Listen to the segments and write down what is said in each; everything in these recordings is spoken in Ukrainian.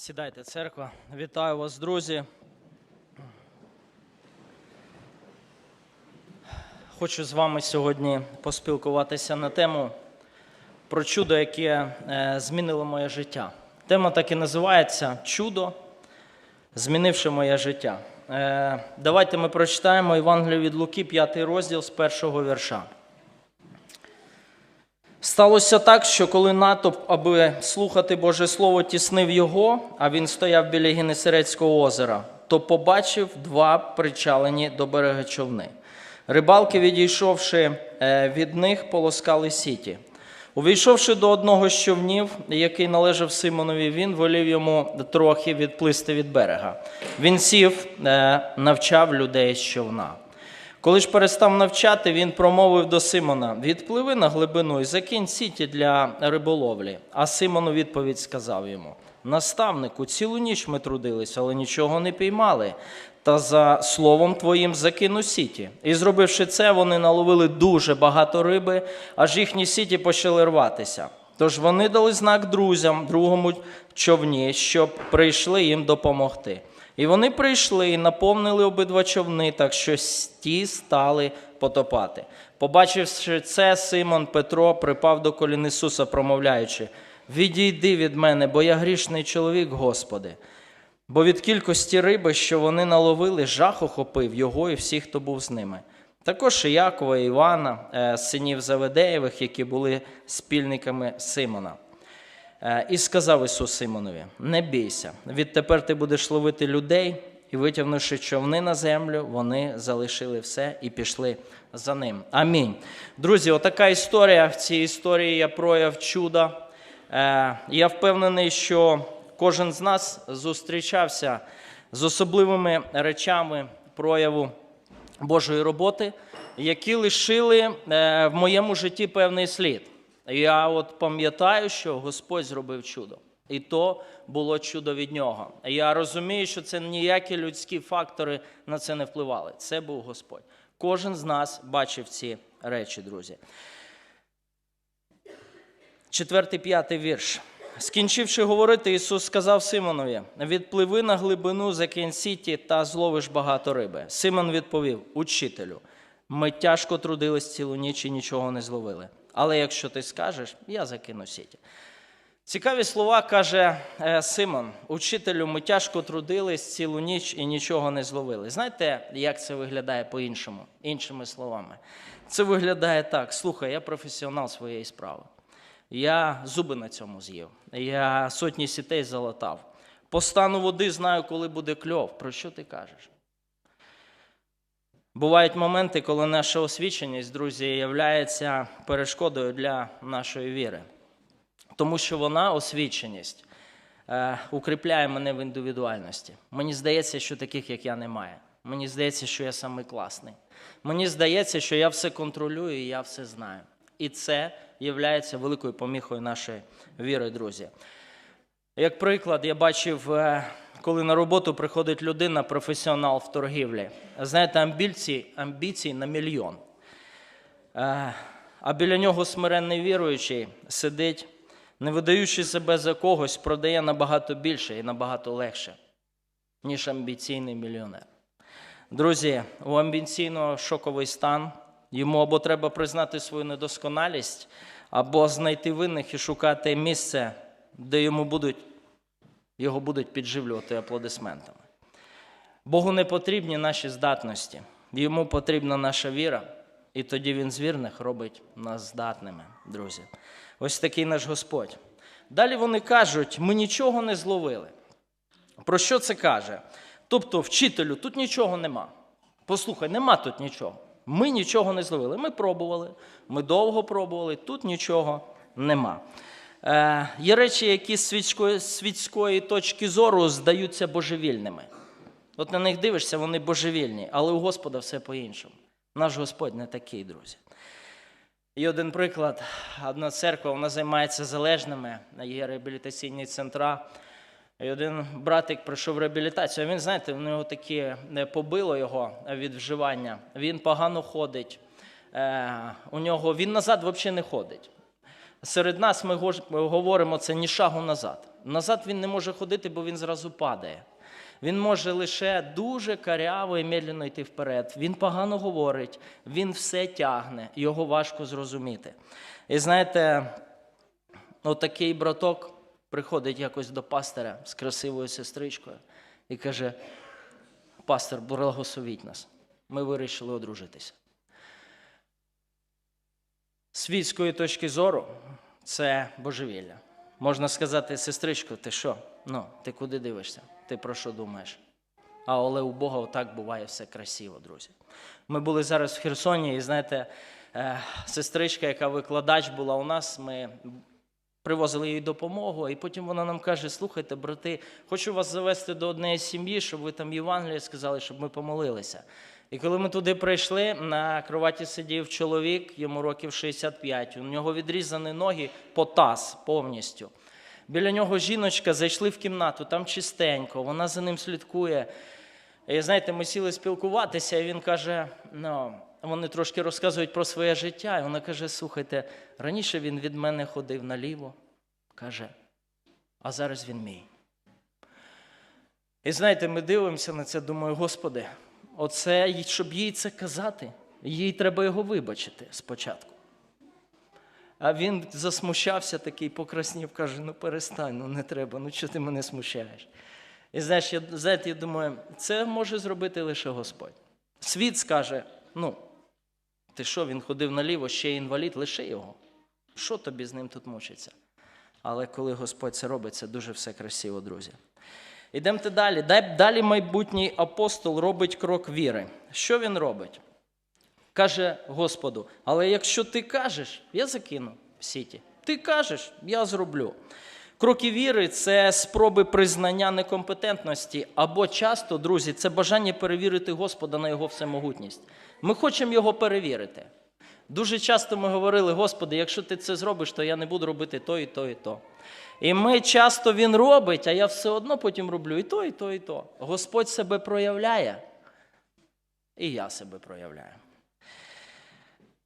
Сідайте, церква. Вітаю вас, друзі. Хочу з вами сьогодні поспілкуватися на тему про чудо, яке е, змінило моє життя. Тема так і називається Чудо, змінивши моє життя. Е, Давайте ми прочитаємо Євангелію від Луки, 5 розділ з першого вірша. Сталося так, що коли натовп, аби слухати Боже Слово, тіснив його, а він стояв біля Генесарецького озера, то побачив два причалені до берега човни. Рибалки, відійшовши е, від них, полоскали сіті. Увійшовши до одного з човнів, який належав Симонові, він волів йому трохи відплисти від берега. Він сів, е, навчав людей з човна. Коли ж перестав навчати, він промовив до Симона: Відпливи на глибину і закинь сіті для риболовлі. А Симон у відповідь сказав йому: Наставнику, цілу ніч ми трудилися, але нічого не піймали. Та за словом твоїм закину сіті. І зробивши це, вони наловили дуже багато риби, аж їхні сіті почали рватися. Тож вони дали знак друзям, другому човні, щоб прийшли їм допомогти. І вони прийшли і наповнили обидва човни, так що ті стали потопати. Побачивши це, Симон Петро припав до колін Ісуса, промовляючи: Відійди від мене, бо я грішний чоловік, Господи. Бо від кількості риби, що вони наловили, жах охопив його і всіх, хто був з ними. Також і Якова Івана, е, синів Заведеєвих, які були спільниками Симона. Е, І сказав Ісус Симонові: Не бійся, відтепер ти будеш ловити людей, і витягнувши човни на землю, вони залишили все і пішли за ним. Амінь. Друзі, отака історія. В цій історії я прояв чуда. Е, Я впевнений, що кожен з нас зустрічався з особливими речами прояву Божої роботи, які лишили е, в моєму житті певний слід. Я от пам'ятаю, що Господь зробив чудо. І то було чудо від нього. Я розумію, що це ніякі людські фактори на це не впливали. Це був Господь. Кожен з нас бачив ці речі, друзі. Четвертий, п'ятий вірш. Скінчивши говорити, Ісус сказав Симонові: відпливи на глибину закинь сіті та зловиш багато риби. Симон відповів: Учителю, ми тяжко трудились цілу ніч і нічого не зловили. Але якщо ти скажеш, я закину сіті. Цікаві слова каже е, Симон: Учителю, ми тяжко трудились цілу ніч і нічого не зловили. Знаєте, як це виглядає по-іншому, іншими словами? Це виглядає так: слухай, я професіонал своєї справи. Я зуби на цьому з'їв. Я сотні сітей залатав. По стану води знаю, коли буде кльов. Про що ти кажеш? Бувають моменти, коли наша освіченість, друзі, є перешкодою для нашої віри. Тому що вона, освіченість, е, укріпляє мене в індивідуальності. Мені здається, що таких, як я, немає. Мені здається, що я самий класний. Мені здається, що я все контролюю і я все знаю. І це є великою поміхою нашої віри, друзі. Як приклад, я бачив, е, коли на роботу приходить людина, професіонал в торгівлі. Знаєте, амбіції, амбіції на мільйон. Е, А біля нього смиренний віруючий сидить, не видаючи себе за когось, продає набагато більше і набагато легше, ніж амбіційний мільйонер. Друзі, у амбіційного шоковий стан йому або треба признати свою недосконалість, або знайти винних і шукати місце, де йому будуть, його будуть підживлювати аплодисментами. Богу не потрібні наші здатності, йому потрібна наша віра, і тоді він з вірних робить нас здатними, друзі. Ось такий наш Господь. Далі вони кажуть: ми нічого не зловили. Про що це каже? Тобто, вчителю, тут нічого нема. Послухай, нема тут нічого. Ми нічого не зловили. Ми пробували, ми довго пробували, тут нічого нема. Е, Є речі, які з світської, світської точки зору здаються божевільними. От на них дивишся, вони божевільні, але у Господа все по-іншому. Наш Господь не такий, друзі. І один приклад: одна церква вона займається залежними, є реабілітаційні центра. І один братик пройшов реабілітацію. Він, знаєте, в нього таке побило його від вживання. Він погано ходить. Е, у нього він назад взагалі не ходить. Серед нас ми говоримо це ні шагу назад. Назад він не може ходити, бо він зразу падає. Він може лише дуже каряво і медленно йти вперед. Він погано говорить, він все тягне, його важко зрозуміти. І знаєте, отакий браток приходить якось до пастора з красивою сестричкою і каже: Пастор, благословіть нас. Ми вирішили одружитися. Світської точки зору це божевілля. Можна сказати, сестричко, ти що? Ну, ти куди дивишся? Ти про що думаєш? А але у Бога отак буває все красиво, друзі. Ми були зараз в Херсоні, і знаєте, е, сестричка, яка викладач була у нас, ми привозили їй допомогу, і потім вона нам каже: слухайте, брати, хочу вас завести до однієї сім'ї, щоб ви там Євангеліє сказали, щоб ми помолилися. І коли ми туди прийшли, на кроваті сидів чоловік, йому років 65, у нього відрізані ноги по таз повністю. Біля нього жіночка зайшли в кімнату, там чистенько, вона за ним слідкує. І знаєте, ми сіли спілкуватися, і він каже: ну, вони трошки розказують про своє життя. І вона каже: слухайте, раніше він від мене ходив наліво, каже, а зараз він мій. І знаєте, ми дивимося на це, думаю, Господи, оце, щоб їй це казати, їй треба його вибачити спочатку. А він засмущався такий, покраснів, каже: ну перестань, ну не треба, ну чого ти мене смущаєш? І знаєш, я, знаєте, я думаю, це може зробити лише Господь. Світ скаже: ну, ти що, він ходив наліво, ще інвалід, лише його. Що тобі з ним тут мучиться? Але коли Господь це робить, це дуже все красиво, друзі. Ідемте далі. Далі майбутній апостол робить крок віри. Що він робить? Каже Господу, але якщо ти кажеш, я закину в сіті. Ти кажеш, я зроблю. Кроки віри це спроби признання некомпетентності, або часто, друзі, це бажання перевірити Господа на його всемогутність. Ми хочемо його перевірити. Дуже часто ми говорили, Господи, якщо ти це зробиш, то я не буду робити то, і то, і то. І ми часто він робить, а я все одно потім роблю і то, і то, і то. Господь себе проявляє, і я себе проявляю.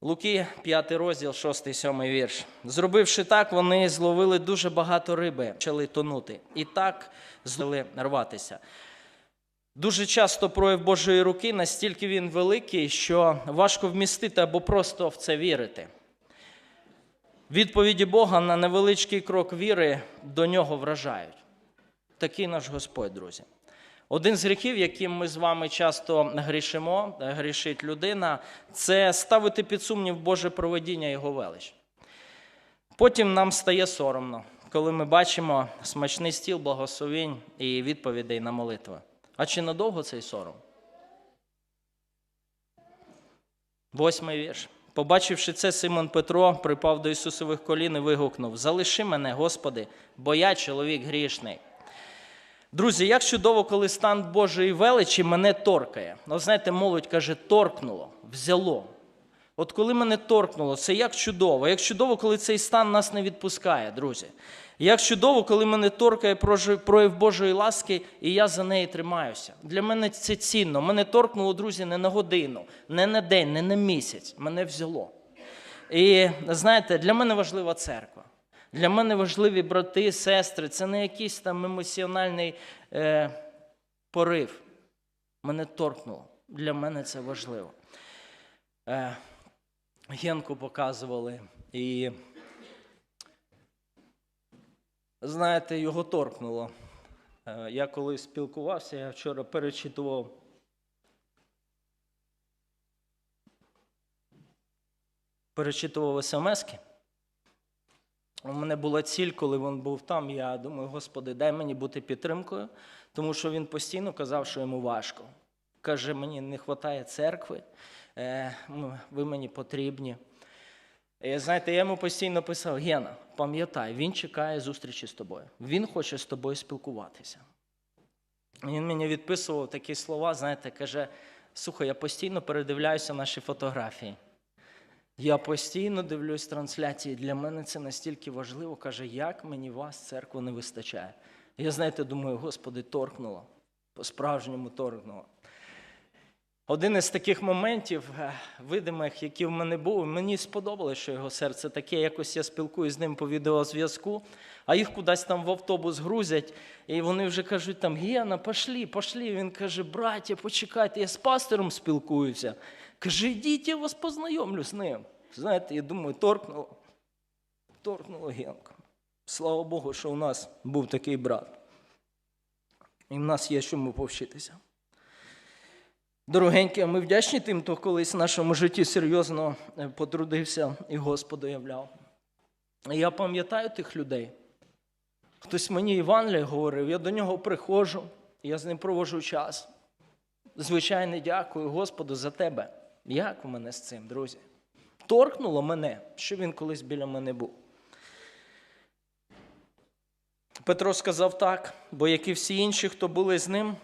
Луки, 5 розділ, 6, 7 вірш. Зробивши так, вони зловили дуже багато риби, почали тонути. І так злили рватися. Дуже часто прояв Божої руки, настільки він великий, що важко вмістити або просто в це вірити. Відповіді Бога на невеличкий крок віри до нього вражають. Такий наш Господь, друзі. Один з гріхів, яким ми з вами часто грішимо, грішить людина, це ставити під сумнів Боже проведіння Його велич. Потім нам стає соромно, коли ми бачимо смачний стіл благословінь і відповідей на молитви. А чи надовго цей сором? Восьмий вірш. Побачивши це, Симон Петро припав до Ісусових колін і вигукнув: Залиши мене, Господи, бо я чоловік грішний. Друзі, як чудово, коли стан Божої величі мене торкає. Ну, знаєте, молодь каже, торкнуло, взяло. От коли мене торкнуло, це як чудово. Як чудово, коли цей стан нас не відпускає, друзі. Як чудово, коли мене торкає прояв Божої ласки, і я за неї тримаюся. Для мене це цінно. Мене торкнуло, друзі, не на годину, не на день, не на місяць. Мене взяло. І знаєте, для мене важлива церква. Для мене важливі брати, сестри. Це не якийсь там емоціональний е, порив. Мене торкнуло. Для мене це важливо. Е, Генку показували, і знаєте, його торкнуло. Е, Я коли спілкувався, я вчора перечитував перечитував смски. У мене була ціль, коли він був там. Я думаю, Господи, дай мені бути підтримкою, тому що він постійно казав, що йому важко. Каже, мені не вистачає церкви, е, ну, ви мені потрібні. І, знаєте, я йому постійно писав: Гена, пам'ятай, він чекає зустрічі з тобою. Він хоче з тобою спілкуватися. Він мені відписував такі слова, знаєте, каже: слухай, я постійно передивляюся наші фотографії. Я постійно дивлюсь трансляції. Для мене це настільки важливо. Каже, як мені вас, церкву, не вистачає. Я, знаєте, думаю, Господи, торкнуло, по-справжньому торкнуло. Один із таких моментів, е, видимих, які в мене були, мені сподобалося, що його серце таке. Якось я спілкуюся з ним по відеозв'язку, а їх кудись там в автобус грузять, і вони вже кажуть там Гена, пошлі, пошлі. Він каже, браття, почекайте, я з пастором спілкуюся. Каже, йдіть, я вас познайомлю з ним. Знаєте, я думаю, торкнуло, торкнуло Генка. Слава Богу, що у нас був такий брат. І в нас є чому повчитися. Дорогенькі, ми вдячні тим, хто колись в нашому житті серйозно е, потрудився і Господу являв. Я пам'ятаю тих людей. Хтось мені Івангелія говорив, я до нього приходжу, я з ним проводжу час. Звичайно, дякую Господу за тебе. Як у мене з цим, друзі? Торкнуло мене, що він колись біля мене був. Петро сказав так, бо як і всі інші, хто були з ним,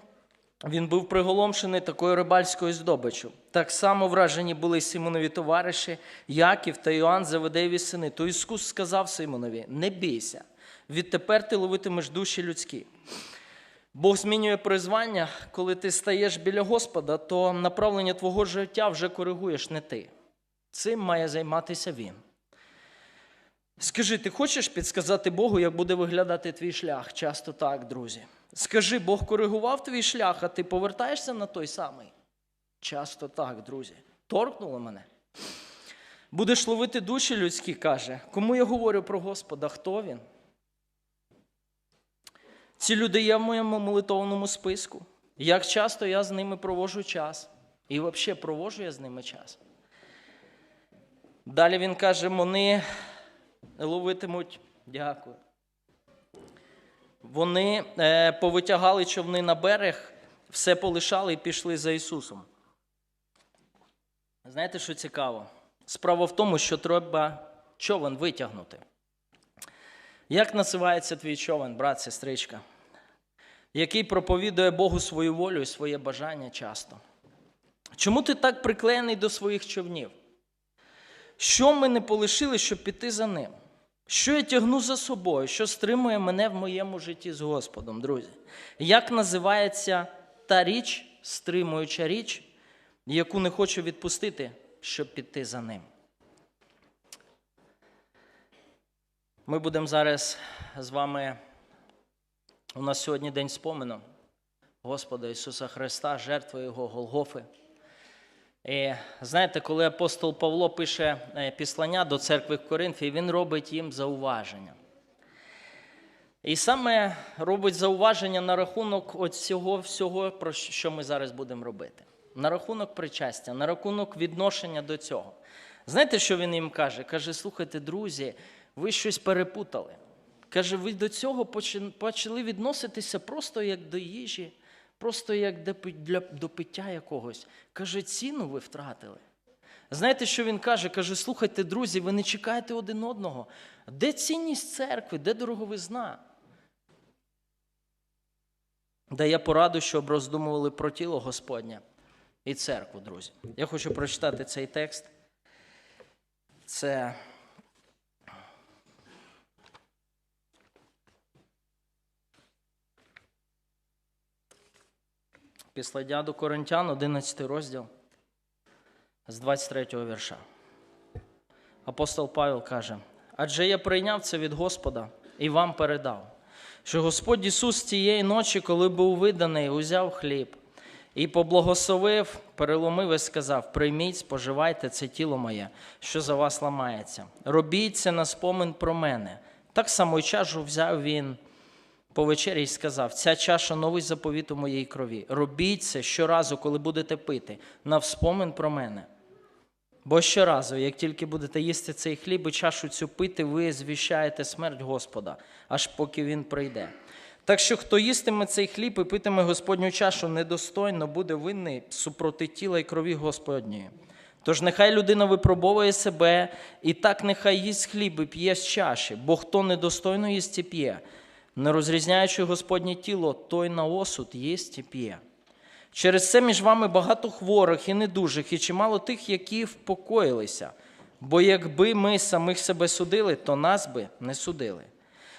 він був приголомшений такою рибальською здобиччю. Так само вражені були Симонові товариші, Яків та Іоанн Заведеєві сини. То Ісус сказав Симонові: Не бійся, відтепер ти ловитимеш душі людські. Бог змінює призвання, коли ти стаєш біля Господа, то направлення твого життя вже коригуєш не ти. Цим має займатися Він. Скажи, ти хочеш підсказати Богу, як буде виглядати твій шлях? Часто так, друзі. Скажи, Бог коригував твій шлях, а ти повертаєшся на той самий? Часто так, друзі. Торкнуло мене. Будеш ловити душі людські, каже. Кому я говорю про Господа? Хто він? Ці люди є в моєму молитовному списку. Як часто я з ними проводжу час? І взагалі проводжу я з ними час. Далі він каже: вони ловитимуть, дякую. Вони е, повитягали човни на берег, все полишали і пішли за Ісусом. Знаєте, що цікаво? Справа в тому, що треба човен витягнути. Як називається твій човен, брат, сестричка, який проповідує Богу свою волю і своє бажання часто? Чому ти так приклеєний до своїх човнів? Що ми не полишили, щоб піти за ним? Що я тягну за собою, що стримує мене в моєму житті з Господом, друзі? Як називається та річ, стримуюча річ, яку не хочу відпустити, щоб піти за ним? Ми будемо зараз з вами. У нас сьогодні день спомину Господа Ісуса Христа, жертви Його Голгофи. І знаєте, коли апостол Павло пише е, післання до церкви в він робить їм зауваження. І саме робить зауваження на рахунок цього всього, про що ми зараз будемо робити. На рахунок причастя, на рахунок відношення до цього. Знаєте, що він їм каже? Каже: слухайте, друзі, ви щось перепутали. Каже, ви до цього почали відноситися просто як до їжі, просто як для, до пиття якогось. Каже, ціну ви втратили. Знаєте, що він каже? Каже, слухайте, друзі, ви не чекаєте один одного. Де цінність церкви, де дороговизна? Дає пораду, щоб роздумували про тіло Господнє і церкву, друзі. Я хочу прочитати цей текст. Це Післання до Коринтян, 11 розділ з 23 вірша. Апостол Павел каже: адже я прийняв це від Господа і вам передав, що Господь Ісус тієї ночі, коли був виданий, узяв хліб і поблагословив, переломив і сказав: Прийміть, споживайте це тіло моє, що за вас ламається. Робіть це на спомин про мене. Так само й чашу взяв він по вечері й сказав: ця чаша новий заповіт у моїй крові. Робіть це щоразу, коли будете пити, на вспомин про мене. Бо щоразу, як тільки будете їсти цей хліб і чашу цю пити, ви звіщаєте смерть Господа, аж поки Він прийде. Так що, хто їстиме цей хліб і питиме Господню чашу, недостойно буде винний супроти тіла і крові Господньої. Тож нехай людина випробовує себе, і так нехай їсть хліб і п'є з чаші, бо хто недостойно їсть і п'є, не розрізняючи Господнє тіло, той на осуд єсть і п'є. Через це між вами багато хворих і недужих, і чимало тих, які впокоїлися. Бо якби ми самих себе судили, то нас би не судили.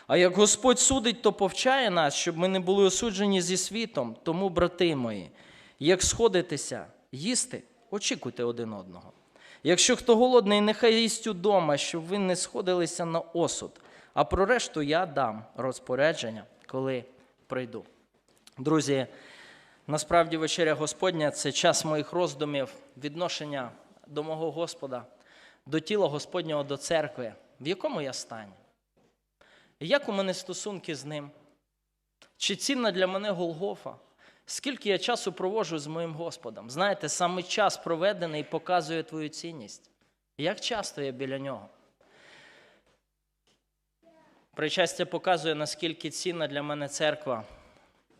А як Господь судить, то повчає нас, щоб ми не були осуджені зі світом, тому, брати мої, як сходитеся, їсти, очікуйте один одного. Якщо хто голодний, нехай їсть удома, щоб ви не сходилися на осуд. А про решту я дам розпорядження, коли прийду. Друзі, насправді вечеря Господня це час моїх роздумів, відношення до мого Господа, до тіла Господнього, до церкви, в якому я стані. Як у мене стосунки з ним? Чи цінна для мене Голгофа? Скільки я часу проводжу з моїм Господом? Знаєте, саме час проведений показує твою цінність. Як часто я біля нього? Причастя показує, наскільки цінна для мене церква.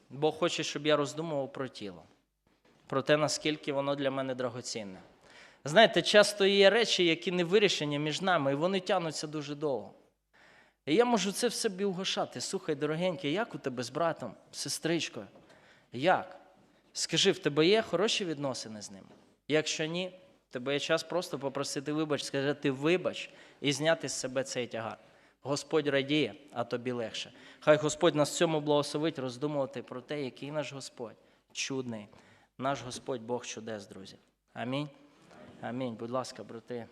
Бог хоче, щоб я роздумував про тіло, про те, наскільки воно для мене драгоцінне. Знаєте, часто є речі, які не вирішені між нами, і вони тягнуться дуже довго. І я можу це в собі угашати. Слухай, дорогенький, як у тебе з братом, сестричкою? Як? Скажи, в тебе є хороші відносини з ним? Якщо ні, в тебе є час просто попросити вибач, сказати вибач і зняти з себе цей тягар. Господь радіє, а тобі легше. Хай Господь нас в цьому благословить роздумувати про те, який наш Господь чудний, наш Господь Бог чудес, друзі. Амінь. Амінь. Будь ласка, брати.